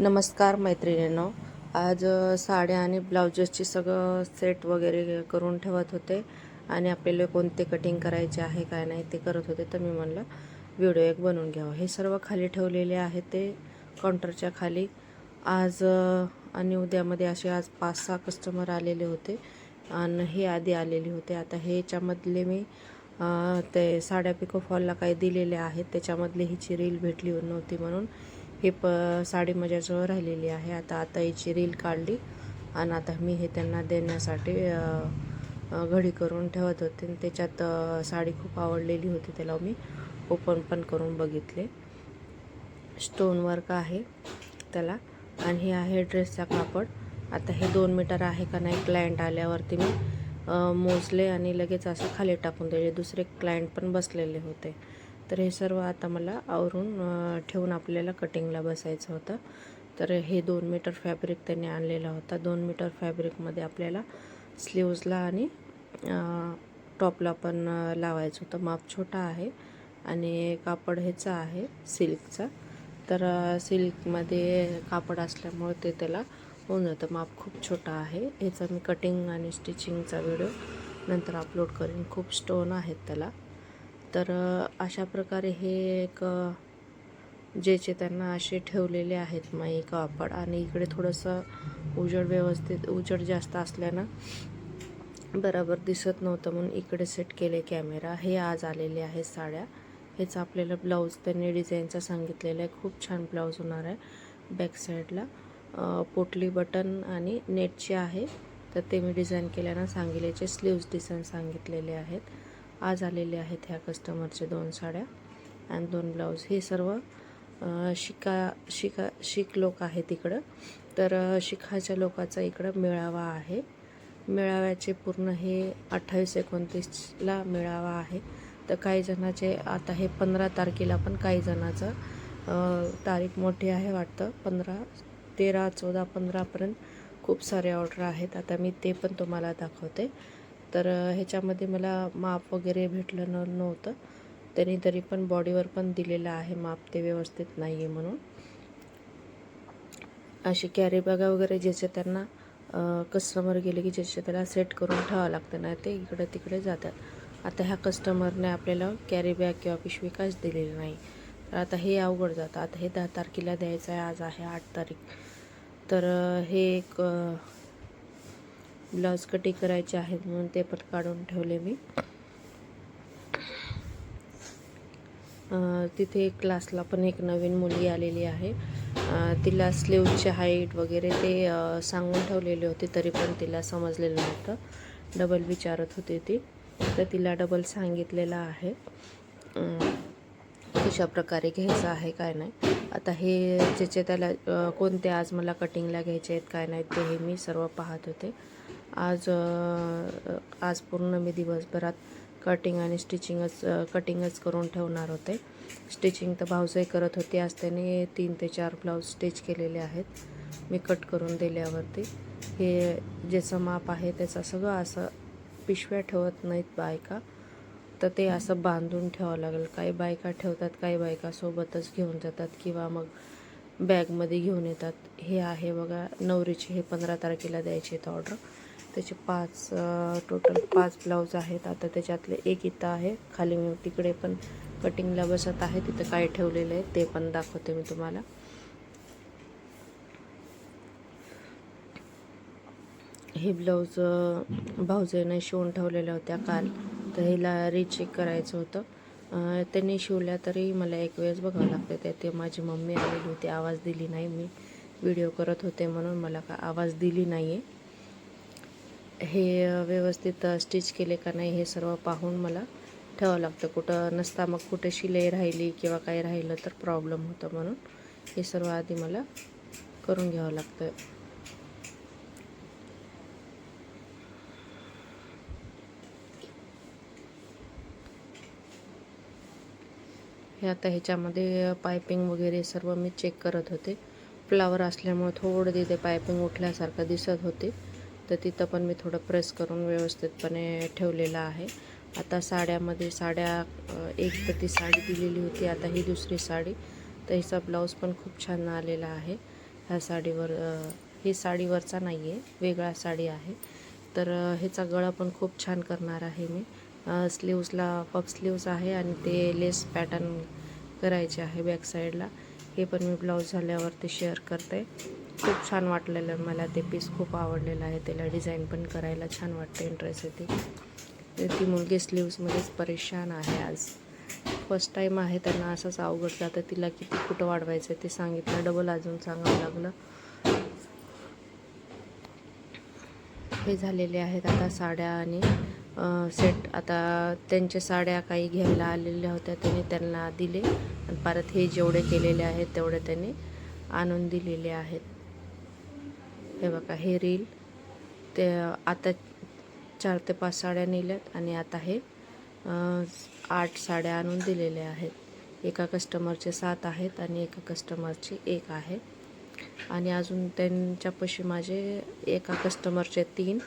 नमस्कार मैत्रिणींनो. आज साड्या आणि ब्लाउजेसची सगळं सेट वगैरे करून ठेवत होते. आणि आपल्याला कोणते कटिंग करायचे आहे काय नाही ते करत होते तर मी म्हणलं व्हिडिओ एक बनवून घ्यावं. हे सर्व खाली ठेवलेले आहे ते काउंटरच्या खाली. आज आणि उद्यामध्ये असे आज पाच सहा कस्टमर आलेले होते. आणि हे आधी आलेले होते. आता हे याच्यामधले मी ते साड्या पिको फॉलला काही दिलेले आहेत. त्याच्यामधले हिची रील भेटली नव्हती म्हणून. हे प साडी माझ्याजवळ राहिलेली आहे. आता आता हिची रील काढली आणि आता मी हे त्यांना देण्यासाठी घडी करून ठेवत होते. आणि त्याच्यात साडी खूप आवडलेली होती त्याला मी ओपन पण करून बघितले. स्टोन वर्क आहे त्याला. आणि हे आहे ड्रेसचा कापड. आता हे दोन मीटर आहे का नाही क्लायंट आल्यावरती मी मोजले आणि लगेच असं खाली टाकून दिले दुसरे क्लायंट पण बसलेले होते. तर हे सर्व आता मला आवरून ठेवून आपल्याला कटिंगला बसायचं होतं. तर हे दोन मीटर फॅब्रिक त्यांनी आणलेला होता. दोन मीटर फॅब्रिकमध्ये आपल्याला स्लीव्जला आणि टॉपला पण लावायचं होतं. माप छोटा आहे आणि कापड ह्याचं आहे सिल्कचा. तर सिल्कमध्ये कापड असल्यामुळे ते त्याला होऊन जातं. माप खूप छोटा आहे. ह्याचा मी कटिंग आणि स्टिचिंगचा व्हिडिओ नंतर अपलोड करेन. खूप स्टोन आहेत त्याला. तर अशा प्रकारे हे एक जेचे ज्याचे त्यांना असे ठेवलेले आहेत माई कापड आणि इकडे थोडंसं उजड व्यवस्थित उजड जास्त असल्यानं बरोबर दिसत नव्हतं म्हणून इकडे सेट केले कॅमेरा हे आज आलेले आहेत साड्या. हेच आपल्याला ब्लाऊज त्यांनी डिझाईनचा सांगितलेला आहे. खूप छान ब्लाऊज होणार आहे बॅक साईडला पोटली बटन आणि नेटचे आहे. तर ते मी डिझाईन केल्यानं सांगितल्याचे स्लीव्ज डिझाईन सांगितलेले आहेत. आज आलेले आहेत ह्या कस्टमरचे दोन साड्या आणि दोन ब्लाऊज हे सर्व शिका शिका शिक लोक आहेत इकडं. तर शिखाच्या लोकाचा इकडं मेळावा आहे. मेळाव्याचे पूर्ण हे अठ्ठावीस एकोणतीसला मेळावा आहे. तर काही जणाचे आता हे पंधरा तारखेला पण काही जणाचं तारीख मोठी आहे वाटतं. पंधरा तेरा चौदा पंधरापर्यंत खूप सारे ऑर्डर आहेत. आता मी ते पण तुम्हाला दाखवते. तर ह्याच्यामध्ये मला माप वगैरे भेटलं न नव्हतं. त्यांनी तरी पण बॉडीवर पण दिलेलं आहे माप ते व्यवस्थित नाही आहे म्हणून. अशी कॅरी बॅगा वगैरे ज्याचे त्यांना कस्टमर गेले की ज्याचे त्याला सेट करून ठेवावं लागतं ना ते इकडे तिकडे जातात. आता ह्या कस्टमरने आपल्याला कॅरी बॅग किंवा पिशवी काहीच दिलेली नाही. तर आता हे अवघड जातं. आता हे दहा तारखेला द्यायचं आहे आज आहे आठ तारीख. तर हे एक ब्लाऊज कटिंग करायचे आहेत म्हणून ते पण काढून ठेवले मी. तिथे क्लासला पण एक नवीन मुलगी आलेली आहे. तिला स्लीवची हाईट वगैरे ते सांगून ठेवलेले होते तरी पण तिला समजलेलं नव्हतं. डबल विचारत होती ती. तर तिला डबल सांगितलेलं आहे. कशा प्रकारे घ्यायचं आहे काय नाही. आता हे ज्याचे त्याला कोणते आज मला कटिंगला घ्यायचे आहेत काय नाही ते हे मी सर्व पाहत होते. आज आज पूर्ण मी दिवसभरात कटिंग आणि स्टिचिंगच कटिंगच करून ठेवणार होते. स्टिचिंग तर भाऊजाई करत होते. आज त्याने तीन ते चार ब्लाऊज स्टिच केलेले आहेत. मी कट करून दिल्यावरती. हे ज्याचं माप आहे त्याचं सगळं असं पिशव्या ठेवत नाहीत बायका. तर ते असं बांधून ठेवावं लागेल. काही बायका ठेवतात काही बायका सोबतच घेऊन जातात किंवा मग बॅगमध्ये घेऊन येतात. हे आहे बघा नवरीचे हे पंधरा तारखेला द्यायचे आहेत ऑर्डर त्याचे पाच टोटल पाच ब्लाऊज आहेत. आता त्याच्यातले एक इथं आहे. खाली मी तिकडे पण कटिंगला बसत आहे. तिथं काय ठेवलेलं आहे ते पण दाखवते मी तुम्हाला. हे ब्लाऊज भाऊजेने शिवून ठेवलेल्या होत्या काल. तर हिला रिचेक करायचं होतं. त्यांनी शिवल्या तरी मला एक वेळेस बघावं लागतं. ते ते माझी मम्मी आलेली होती आवाज दिली नाही. मी व्हिडिओ करत होते म्हणून मला का आवाज दिली नाही आहे हे व्यवस्थित स्टिच केले का नाही हे सर्व पाहून मला ठेवावं लागतं. कुठं नसता मग कुठे शिलाई राहिली किंवा काही राहिलं तर प्रॉब्लेम होतं म्हणून हे सर्व आधी मला करून घ्यावं लागतं. हे आता ह्याच्यामध्ये पायपिंग वगैरे सर्व मी चेक करत होते. फ्लावर असल्यामुळे थोडं तिथे पायपिंग उठल्यासारखं दिसत होते. तर तिथं पण मी थोडं प्रेस करून व्यवस्थितपणे ठेवलेलं आहे. आता साड्यामध्ये साड्या एक तर ती साडी दिलेली होती आता ही दुसरी साडी. तर हिचा ब्लाऊज पण खूप छान आलेला आहे. ह्या साडीवर ही साडीवरचा नाही आहे वेगळा साडी आहे. तर ह्याचा गळा पण खूप छान करणार आहे मी. स्लीव्सला पफ स्लीव्स आहे आणि ते लेस पॅटर्न करायचे आहे बॅक साईडला हे पण मी ब्लाऊज झाल्यावरती शेअर करते. खूप छान वाटलेलं मला ते पीस खूप आवडलेलं आहे त्याला. डिझाईन पण करायला छान वाटते इंटरेस्ट येते ती. मुलगी स्लीव्समध्येच परेशान आहे आज. फर्स्ट टाईम आहे त्यांना असंच अवघड जातं. तिला किती कुठं वाढवायचं ते सांगितलं. डबल अजून सांगावं लागलं. हे झालेले आहेत आता साड्या आणि सेट आता त्यांच्या साड्या काही घ्यायला आलेल्या होत्या त्यांनी त्यांना दिले. आणि परत हे जेवढे केलेले आहेत तेवढे त्यांनी आणून दिलेले आहेत. हे बघा हे रील ते आता चार ते पाच साड्या नेल्यात आणि आता हे आठ साड्या आणून दिलेल्या आहेत. एका कस्टमरचे सात आहेत आणि एका कस्टमरची एक आहे. आणि अजून त्यांच्यापाशी माझे एका कस्टमरचे तीन.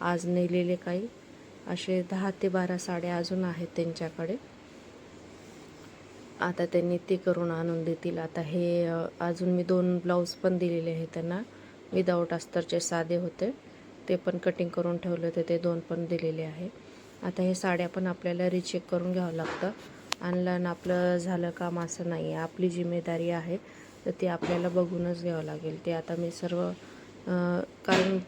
आज नेलेले काही. असे दहा ते बारा साड्या अजून आहेत त्यांच्याकडे. आता त्यांनी ते करून आणून देतील. आता हे अजून मी दोन ब्लाऊज पण दिलेले आहेत त्यांना. विदाऊट अस्तरचे साधे होते. ते पण कटिंग करून ठेवले होते. ते दोन पण दिलेले आहे. आता हे साड्या पण आपल्याला रिचेक करून घ्यावं लागतं. आणलं आपलं झालं काम असं नाही आहे आपली जिम्मेदारी आहे. तर ती आपल्याला बघूनच घ्यावं लागेल. ते आता मी सर्व कारण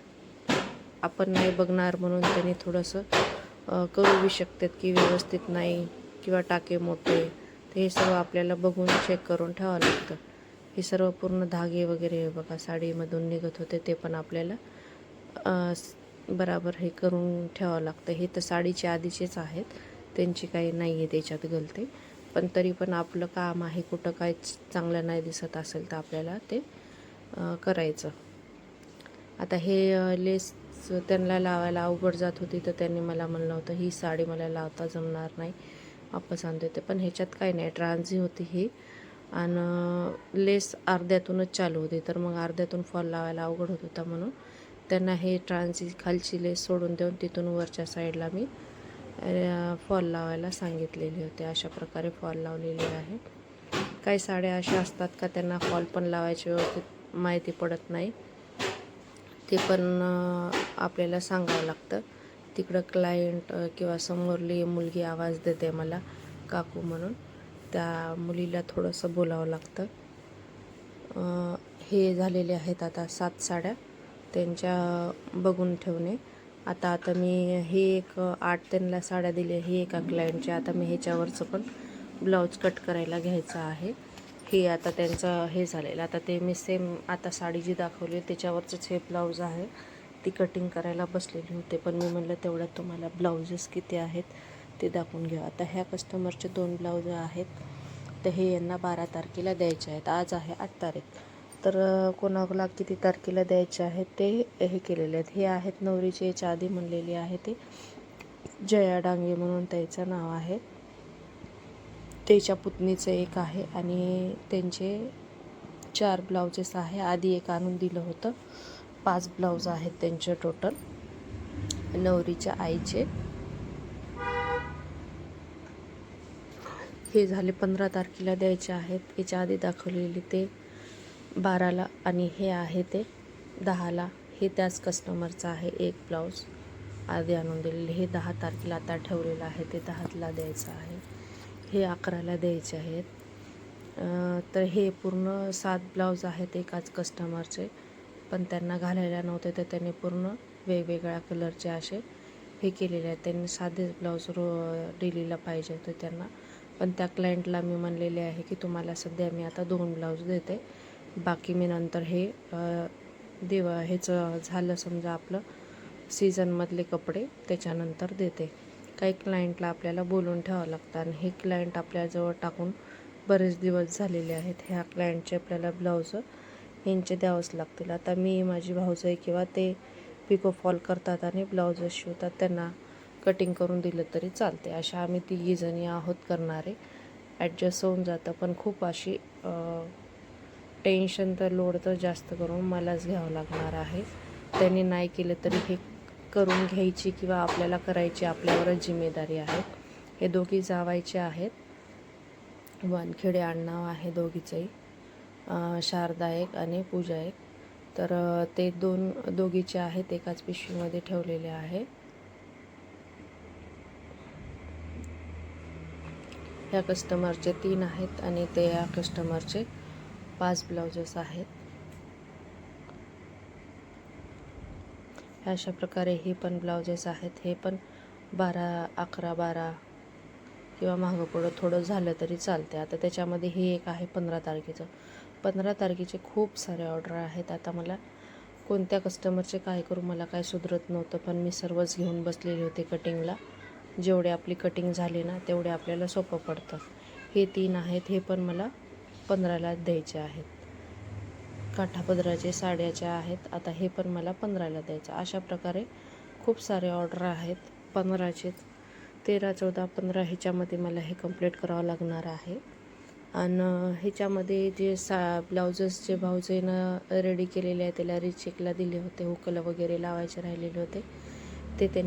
आपण नाही बघणार म्हणून त्यांनी थोडंसं करू बी शकतात की व्यवस्थित नाही किंवा टाके मोठे. ते हे सर्व आपल्याला बघून चेक करून ठेवावं लागतं. हे सर्व पूर्ण धागे वगैरे हे बघा साडीमधून निघत होते ते पण आपल्याला बराबर हे करून ठेवावं लागतं. हे तर साडीचे आधीचेच आहेत. त्यांची काही नाही आहे त्याच्यात गलती. पण तरी पण आपलं काम आहे कुठं काय चांगलं नाही दिसत असेल तर आपल्याला ते करायचं. आता हे लेस सो त्यांना लावायला अवघड जात होती तर त्यांनी मला म्हणलं होतं ही साडी मला लावता जमणार नाही वापस आणून देते. पण ह्याच्यात काही नाही ट्रान्झी होती ही. आणि लेस अर्ध्यातूनच चालू होती तर मग अर्ध्यातून फॉल लावायला अवघड होत होता म्हणून त्यांना हे ट्रान्झी खालची लेस सोडून देऊन तिथून वरच्या साईडला मी फॉल लावायला सांगितलेले होते. अशा प्रकारे फॉल लावलेले आहे. काही साड्या अशा असतात का त्यांना फॉल पण लावायची व्यवस्थित माहिती पडत नाही. ते पण आपल्याला सांगावं लागतं. तिकडं क्लायंट किंवा समोरली मुलगी आवाज देते मला काकू म्हणून. त्या मुलीला थोडंसं बोलावं लागतं. हे झालेले आहेत आता सात साड्या. त्यांच्या बघून ठेवणे. आता आता मी हे एक आठ त्यांना साड्या दिल्या ही एका क्लायंटच्या आता मी ह्याच्यावरचं पण ब्लाऊज कट करायला घ्यायचं आहे. हे आता त्यांचं हे झालेलं. आता ते मी सेम आता साडी जी दाखवली त्याच्यावरचंच हे ब्लाऊज आहे. ती कटिंग करायला बसलेली होते पण मी म्हणलं तेवढ्यात तुम्हाला ब्लाऊजेस किती आहेत ते दाखवून घ्या. आता ह्या कस्टमरचे दोन ब्लाऊज आहेत तर हे यांना बारा तारखेला द्यायचे आहेत. आज आहे आठ तारीख. तर कोणाला किती तारखेला द्यायचे आहेत ते हे केलेले आहेत. हे आहेत नवरीचे याच्या आधी म्हणलेली आहे ते. जया डांगे म्हणून त्याचं नाव आहे. त्याच्या पुतणीचं एक आहे आणि त्यांचे चार ब्लाउजेस आहे. आधी एक आणून दिलं होतं. पाच ब्लाऊज आहेत त्यांचे टोटल. नवरीच्या आईचे. हे झाले पंधरा तारखेला द्यायचे आहेत. याच्या आधी दाखवलेले ते बाराला आणि हे आहे ते दहाला. हे त्याच कस्टमरचं आहे. एक ब्लाऊज आधी आणून दिलेले. हे दहा तारखेला आता ठेवलेलं आहे. ते दहाला द्यायचं आहे. हे अकराला द्यायचे आहेत. तर हे पूर्ण सात ब्लाऊज आहेत एकाच कस्टमरचे पण त्यांना घालायला नव्हते तर त्यांनी पूर्ण वेगवेगळ्या कलरचे असे हे केलेले आहेत. त्यांनी साधेच ब्लाऊज रो डेलीला पाहिजे होते त्यांना. पण त्या क्लायंटला मी म्हणलेले आहे की तुम्हाला सध्या मी आता दोन ब्लाऊज देते. बाकी मी नंतर हे देव हेच झालं समजा आपलं सीझनमधले कपडे त्याच्यानंतर देते. काही क्लायंटला आपल्याला बोलून ठेवावं लागतं. आणि हे क्लायंट आपल्याजवळ टाकून बरेच दिवस झालेले आहेत. ह्या क्लायंटचे आपल्याला ब्लाऊज यांचे द्यावंच लागतील. आता मी माझी भाऊजाई किंवा ते पिको फॉल करतात आणि ब्लाऊज शिवतात त्यांना कटिंग करून दिलं तरी चालते अशा आम्ही तिघी जणी आहोत करणारे. ॲडजस्ट होऊन जातं. पण खूप अशी टेन्शन तर लोड तर जास्त करून मलाच घ्यावं लागणार आहे. त्यांनी नाही केलं तरी हे करून घ्यायची किंवा आपल्याला करायची आपल्यावरच जिम्मेदारी आहे. हे दोघी जावायचे आहेत. वानखेडे आडनाव आहे दोघीचंही. शारदा एक आणि पूजा एक. तर ते दोन दोघीचे आहेत एकाच पिशवीमध्ये ठेवलेले आहे. ह्या कस्टमरचे तीन आहेत आणि ते या कस्टमरचे पाच ब्लाउजेस आहेत. अशा प्रकारे हे पण ब्लाउजेस आहेत. हे पण बारा अकरा बारा किंवा मागं पुढं थोडं झालं तरी चालते आता त्याच्यामध्ये हे एक आहे पंधरा तारखेचं. पंधरा तारखेचे खूप सारे ऑर्डर आहेत. आता मला कोणत्या कस्टमरचे काय करू मला काय सुधरत नव्हतं पण मी सर्वच घेऊन बसलेले होते कटिंगला जेवढे आपली कटिंग झाली ना तेवढे आपल्याला सोपं पडतं. हे तीन आहेत. हे पण मला पंधराला द्यायचे आहेत. काठापदराचे साड्याच्या आहेत आता हे पण मला पंधराला द्यायचं. अशा प्रकारे खूप सारे ऑर्डर आहेत पंधराचे तेरा चौदा पंधरा ह्याच्यामध्ये मला हे कंप्लीट करावं लागणार आहे. आणि ह्याच्यामध्ये जे सा ब्लाउजेसचे भाऊजेनं रेडी केलेले आहे त्याला रिचेकला दिले होते हुकलं वगैरे लावायचे राहिलेले होते ते त्यांनी